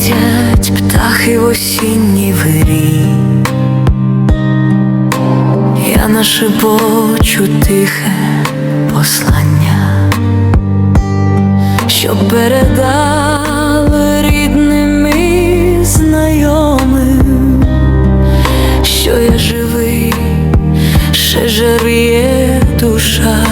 летять птахи в осінній вирі, я нашепочу тихе послання, щоб передали рідним і знайомим, що я живий, ще жаріє душа.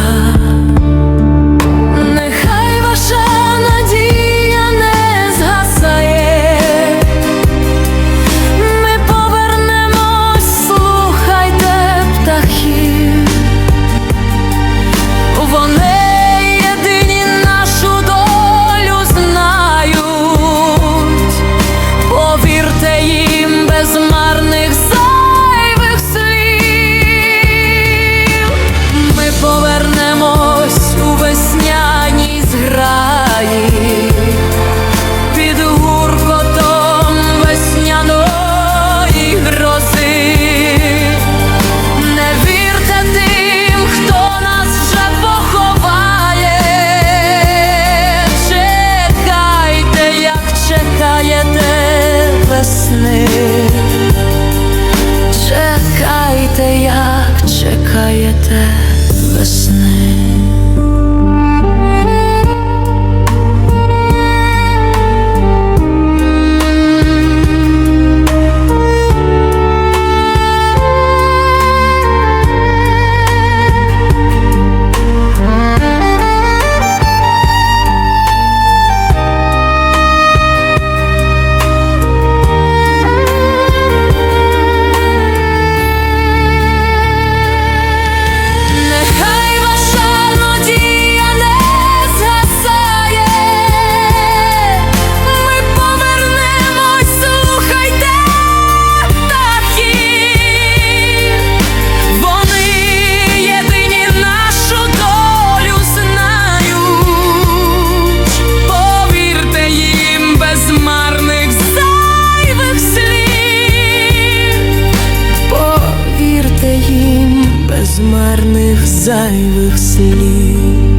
гарних зайвих слів.